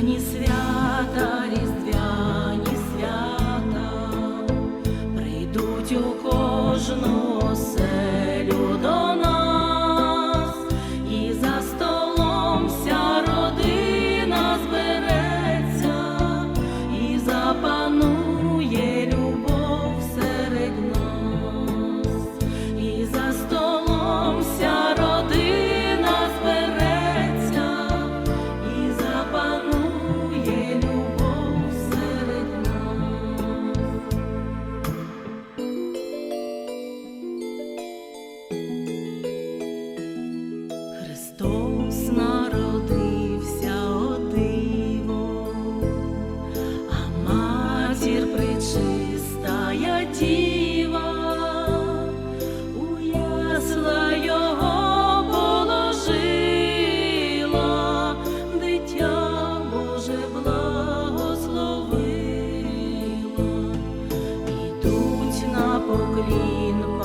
Они свет. Христос народився диво, а матір причистая діва, у його положила, дитя Боже благословила, ідуть на поклін.